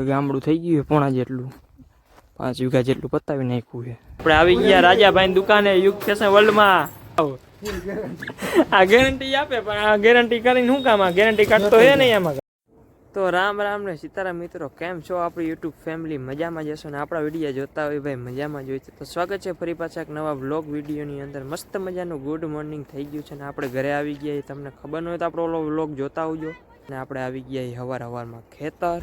ગામડું થઈ ગયું પોણા જેટલું. પાંચ વીઘા જેટલું પતાવી નાખ્યું છે. આપણે આવી ગયા રાજાભાઈ દુકાને યુગ ફેશન વર્લ્ડમાં આ ગેરંટી આપે પણ આ ગેરંટી કરીને શું કામ? આ ગેરંટી કાર્ડ તો હે નહીં આમાં. તો રામ રામ ને સીતારામ મિત્રો કેમ છો? આપણી યુટ્યુબ ફેમિલી મજામાં જશો ને? આપણા વીડિયો જોતા હોય ભાઈ મજામાં જોઈ છે. તો સ્વાગત છે ફરી પાછા એક નવા બ્લોગ વિડીયોની અંદર. મસ્ત મજાનું ગુડ મોર્નિંગ થઈ ગયું છે ને આપણે ઘરે આવી ગયા તમને ખબર ન હોય તો આપણો ઓલો વ્લોગ જોતા આવજો. ને આપણે આવી ગયા હવાર હવારમાં ખેતર.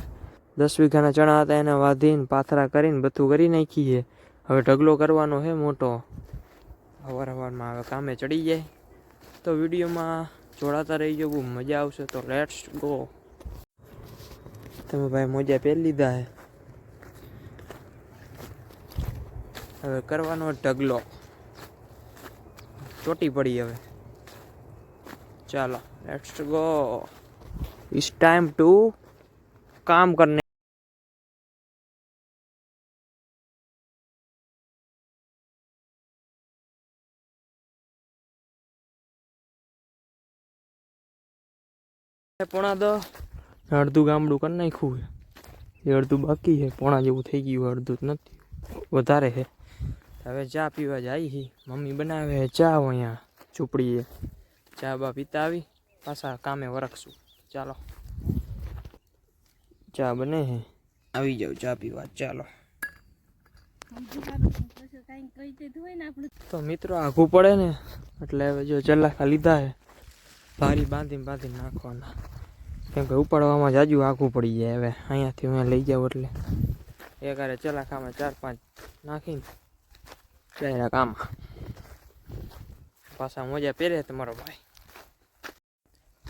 દસ વીઘાના ચણા હતા, એને વાંધીને પાથરા કરીને બધું કરી નાખીએ. હવે ઢગલો કરવાનો હે મોટો. અવાર અવારમાં હવે કામે ચડી જાય. તો વિડીયોમાં જોડાતા રહી ગયો બહુ મજા આવશે. તો લેટ્સ ગો તમે ભાઈ મોજા પહેરી લીધા હે હવે કરવાનો ઢગલો. ચોટી પડી હવે. ચાલો let's go it's time to કામ કરને પોણા દો અડધું ગામડું કરી નાખ્યું છે. એ અડધું બાકી છે. પોણા જેવું થઈ ગયું અડધું જ નથી. વધારે છે. હવે ચા પીવા જાય છે મમ્મી બનાવે છે ચા અહીંયા ઝૂંપડીએ. ચા બા પીતા આવી પાછા કામે વરખશું. ચાલો. ચા બને છે આવી જાવ ચા પીવા. ચાલો. તો મિત્રો આઘું પડે ને એટલે હવે જો ચલાખા લીધા છે. ભારી બાંધી બાંધી નાખવાના. કેમ કે ઉપાડવામાં જાજુ આખું પડી જાય હવે. અહીંયાથી હું લઈ જાઉં એટલે. એકારે ચલાખામાં ચાર પાંચ નાખીને ડાયરા કામમાં પાછા મોજા પહેરે તમારો ભાઈ.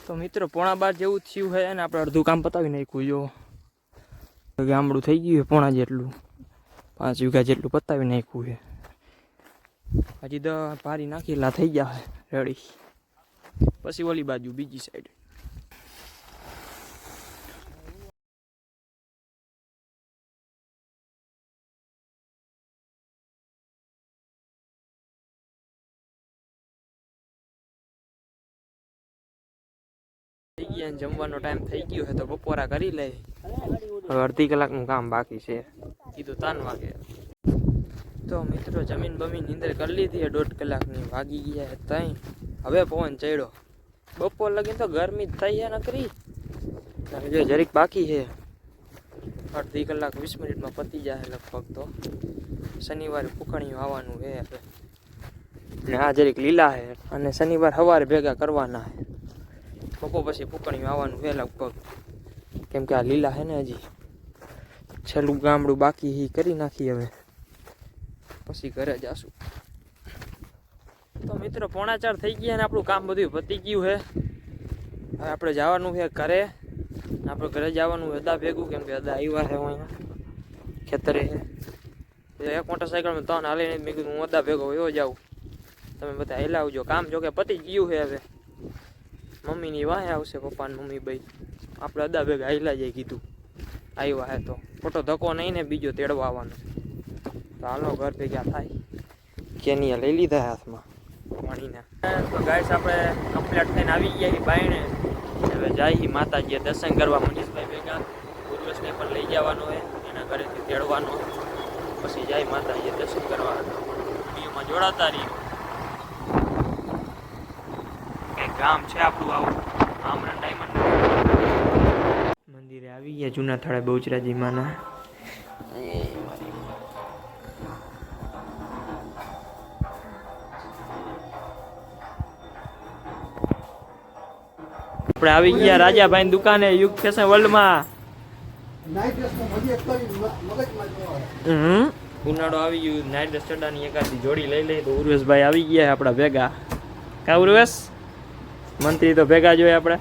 તો મિત્રો પોણા બાર જેવું થયું છે અને આપણે અડધું કામ પતાવી નાખ્યું, જો. ગામડું થઈ ગયું છે પોણા જેટલું. પાંચ વીઘા જેટલું પતાવી નાખ્યું છે. હજી તો ભારી નાખેલા થઈ ગયા રેડી. પછી ઓલી બાજુ, બીજી સાઈડ ગયા ને, જમવાનો ટાઈમ થઈ ગયો છે, તો બપોરા કરી લે. હવે અડધી કલાકનું કામ બાકી છે. કીધું ત્રણ વાગે. તો મિત્રો, જમીન બમીન નીંદર કરી લીધી દોઢ દોઢ કલાકની. વાગી ગયા તઈ. હવે પવન ચડ્યો. બપોર લગી તો ગરમી જ થઈ છે નકરી અને જો જરીક બાકી છે. અડધી કલાક, વીસ મિનિટમાં પતી જાય લગભગ તો. શનિવારે ફૂકણીયું આવવાનું છે હવે. ને આ જરીક લીલા છે. અને શનિવાર સવારે ભેગા કરવાના છે. બપોર પછી ફૂકણિયું આવવાનું છે લગભગ. કેમ કે આ લીલા છે ને હજી. છેલ્લું ગામડું બાકી કરી નાખી હવે. પછી ઘરે જાશું. તો મિત્રો પોણા ચાર થઈ ગયા ને આપણું કામ બધું પતી ગયું છે. હવે આપણે જવાનું છે ઘરે. આપણે ઘરે જવાનું અદા ભેગું, કેમ કે અદા આવ્યા છે અહીંયા ખેતરે. છે એક મોટરસાઇકલમાં ત્રણ હાલીને મેં કીધું, હું અદા ભેગો એવો જાઉં. તમે બધા હેલાવજો કામ જો કે પતી ગયું છે હવે. મમ્મીની વાહે આવશે પપ્પાની મમ્મી ભાઈ આપણે અદા ભેગા હેલા જાય કીધું. આવ્યા હે તો. ખોટો ધક્કો નહીં ને બીજો તેડવા આવવાનો. તો હાલો ઘર ભેગા થાય. કેનિયા લઈ લીધા હાથમાં. તો ગાઈસ આપણે કમ્પ્લીટ થઈને આવી ગયા બાયણે. હવે જાય માતાજીએ દર્શન કરવા મનીષભાઈ ભેગા. ઉર્વશને પણ લઈ જવાનો હોય એના ઘરેથી તેડવાનો. પછી જાય માતાજીએ દર્શન કરવા. વિડીયોમાં જોડાતા રહીએ. કંઈક ગામ છે આપણું આવું? આમરા ડાયમંડ મંદિરે આવી ગયા જૂના થાળા બહુચરાજી માના આપણે આવી ગયા રાજાભાઈ દુકાને યુગ ફેશન વર્લ્ડમાં ઉનાળો આવી ગયો નાઇટ ડ્રેસ ચડાની એકાદી જોડી લઈ લઈ તો ઉર્વેશભાઈ આવી ગયા આપણા ભેગા. કા ઉર્વેશ? મંત્રી તો ભેગા જોઈએ આપણે.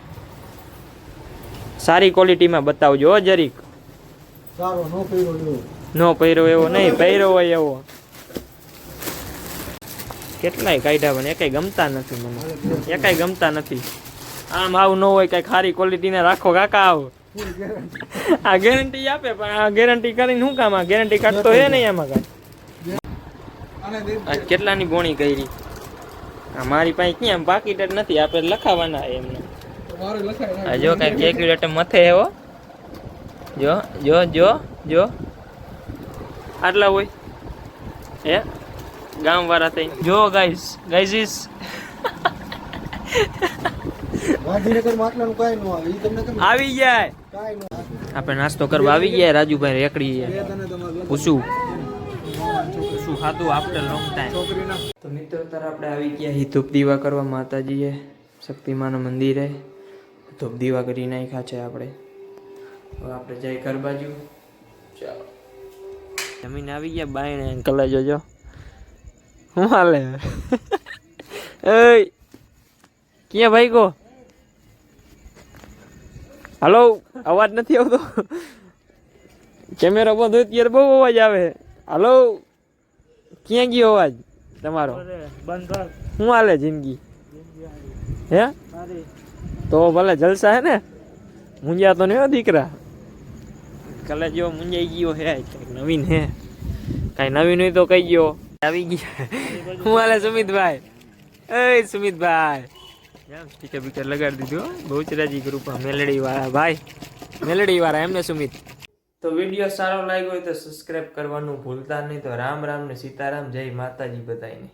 સારી ક્વોલિટીમાં બતાવજો જરીક. નો પહેરો એવો. નો પહેર્યો એવો નહીં પહેરો હોય એવો. કેટલાય કાઢ્યા પણ એકાય ગમતા નથી મને. એકાઈ ગમતા નથી. આમ આવું ન હોય કઈ ખારી ક્વોલિટીને રાખો કાકા આવ. આ ગેરંટી આપે પણ આ ગેરંટી કરીને શું કામ? આ ગેરંટી કાર્ડ તો હે નહીં આમાં કાંઈ. આ કેટલાની બોણી કરી? આ મારી પાસે ક્યાં? પાકીટ જ નથી આપણે લખાવાના એમને. આ જો કઈ કેલ્ક્યુલેટર મથે એવો જો જો જો જો. આટલા હોય. હે? ગામ વાળા થઈ જો ગાઈઝ ગાઈઝીસ ગાંધીનગરમાં આટલાનું કાંઈ ન આવે ઈ તમને કેમ આવી જાય. આપણે નાસ્તો કરવા આવી ગયા રાજુભાઈ રેકડી પૂછું. શું ખાધું આફ્ટર લોંગ ટાઈમ તો મિત્રો તાર આપણે આવી ગયા હી ધૂપ દીવા કરવા માતાજીએ. શક્તિમાના મંદિરે. ધૂપ દીવા કરી નાખ્યા છે આપણે. હવે આપણે જઈ ઘર બાજુ. ચાલો. જમીન આવી ગયા બાયણે અંકલ જોજો. શું હાલે? એ ક્યાં ભાઈ કો હલો અવાજ નથી આવતો. કેમેરા બંધ હોય ત્યારે બહુ અવાજ આવે. હલો ક્યાં ગયો અવાજ તમારો? શું હાલે જિંદગી? હે? તો ભલે જલસા હે ને? મુંજા તો નહીં હો દીકરા. કાલે જો મુંજાઈ ગયો હે કંઈક નવીન હે. કાંઈ નવીન હોય તો કહી ગયો આવી ગયા. શું હાલે સુમિતભાઈ? એ સુમિતભાઈ. સ્ટીકર બીકર લગાડી દીધું. બહુચરાજી ગ્રુપમાં મેલડી વાળા ભાઈ મેલડી વાળા એમને સુમિત. તો વીડિયો સારો લાગ્યો હોય તો સબસ્ક્રાઇબ કરવાનું ભૂલતા નહીં. તો રામ રામ ને સીતારામ. જય માતાજી બધાને